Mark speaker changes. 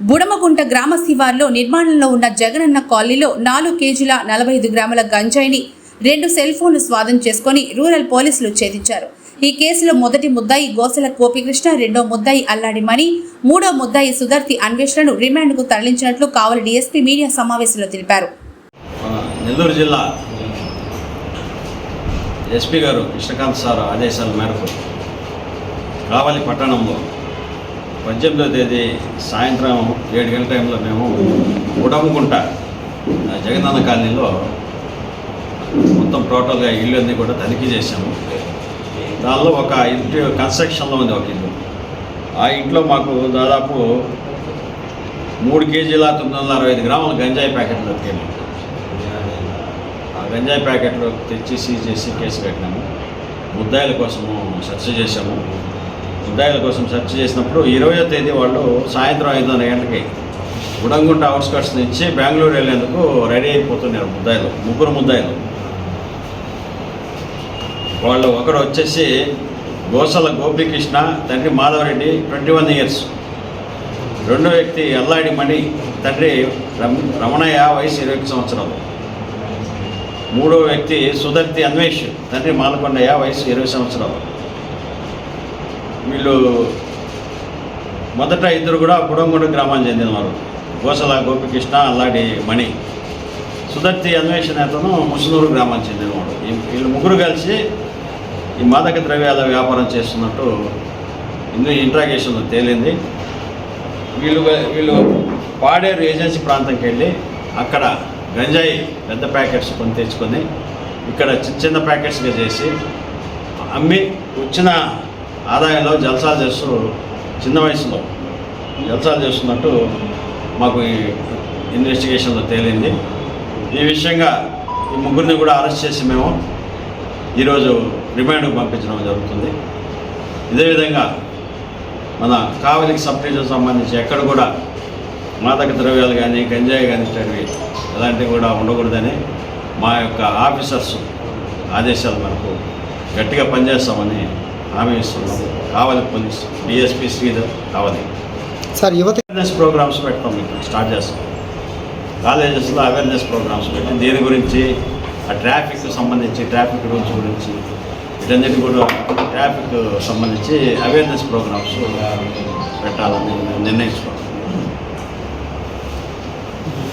Speaker 1: బుడమగుంట గ్రామ శివార్లో నిర్మాణంలో ఉన్న జగనన్న కాలనీలో నాలుగు కేజీల నలభై ఐదు గ్రాముల గంజాయిని రెండు సెల్ ఫోన్లు స్వాధీనం చేసుకుని రూరల్ పోలీసులు ఛేదించారు. ఈ కేసులో మొదటి ముద్దాయి గోసల గోపికృష్ణ రెండో ముద్దాయి అల్లాడి మణి మూడో ముద్దాయి సుధర్తి అన్వేషణను రిమాండ్కు తరలించినట్లు కావలి డీఎస్పీ మీడియా సమావేశంలో తెలిపారు.
Speaker 2: నెల్లూరు జిల్లా ఎస్పీ గారు కృష్ణకాంత్ సార్ ఆదేశాల మేరకు కావలి పట్టణంలో పద్దెనిమిదో తేదీ సాయంత్రం ఏడు గంటల టైంలో మేము ఉడముకుంట ఆ, జగనన్న కాలనీలో మొత్తం టోటల్గా ఇల్లు అన్నీ కూడా తనిఖీ చేశాము. దానిలో ఒక ఇంటి కన్స్ట్రక్షన్లో ఉంది ఒక ఇల్లు. ఆ ఇంట్లో మాకు దాదాపు మూడు కేజీల తొమ్మిది వందల అరవై ఐదు గ్రాముల గంజాయి ప్యాకెట్లు దొరికాయి ఆ గంజాయి ప్యాకెట్లు తెచ్చి సీజ్ చేసి కేసు పెట్టినాము ముద్దాయిల కోసము సెర్చ్ చేశాము. ముద్దాయిల కోసం సెర్చ్ చేసినప్పుడు ఇరవయో తేదీ వాళ్ళు సాయంత్రం ఐదున్నర గంటలకి ఉడంగుంట అవుట్స్కట్స్ నుంచి బెంగళూరు వెళ్ళేందుకు రెడీ అయిపోతున్నారు ముద్దాయిలు ముగ్గురు ముద్దాయిలు. వాళ్ళు ఒకడు వచ్చేసి గోసల గోపికృష్ణ తండ్రి మాధవరెడ్డి ట్వంటీ వన్ ఇయర్స్. రెండో వ్యక్తి అల్లాడి మణి తండ్రి రమ- రమణయ్య వయసు ఇరవై సంవత్సరాలు. మూడో వ్యక్తి సుధర్తి అన్వేష్ తండ్రి మాలకొండయ్య వయసు ఇరవై సంవత్సరాలు. వీళ్ళు మొదట ఇద్దరు కూడా బుడంగొండ గ్రామానికి చెందినవారు. గోసల గోపికృష్ణ అల్లాడి మణి. సుదర్తి అన్వేషణ అతను ముసునూరు గ్రామానికి చెందినవాడు. ఈ- వీళ్ళు ముగ్గురు కలిసి ఈ మాదక ద్రవ్యాల వ్యాపారం చేస్తున్నట్టు ఇందు ఇంట్రాగేషన్లో తేలింది. వీళ్ళు వీళ్ళు పాడేరు ఏజెన్సీ ప్రాంతంకి వెళ్ళి అక్కడ గంజాయి పెద్ద ప్యాకెట్స్ కొని తెచ్చుకొని ఇక్కడ చిన్న చిన్న ప్యాకెట్స్గా చేసి అమ్మి వచ్చిన ఆదాయంలో జల్సాలు చేస్తూ చిన్న వయసులో జల్సాలు చేస్తున్నట్టు మాకు ఈ ఇన్వెస్టిగేషన్లో తేలింది. ఈ విషయంగా ఈ ముగ్గురిని కూడా అరెస్ట్ చేసి మేము ఈరోజు రిమాండ్కు పంపించడం జరుగుతుంది. ఇదే విధంగా మన కావలికి సబ్ డివిజన్ సంబంధించి ఎక్కడ కూడా మాదక ద్రవ్యాలు కానీ గంజాయి కానీ ఇట్లాంటివి ఇలాంటివి కూడా ఉండకూడదని మా యొక్క ఆఫీసర్స్ ఆదేశాలు మనకు గట్టిగా పనిచేస్తామని హామీ ఇస్తున్నాము Kavali police DSP Sridhar Kavali.
Speaker 3: Sir యువత
Speaker 2: అవేర్నెస్ ప్రోగ్రామ్స్ మీకు స్టార్ట్ చేస్తాం. కాలేజెస్లో అవేర్నెస్ ప్రోగ్రామ్స్ పెట్టి దీని గురించి? ఆ ట్రాఫిక్ సంబంధించి ట్రాఫిక్ రూల్స్ గురించి. వీటన్నిటి కూడా ట్రాఫిక్ సంబంధించి అవేర్నెస్ ప్రోగ్రామ్స్ పెట్టాలని నిర్ణయించుకున్నాం.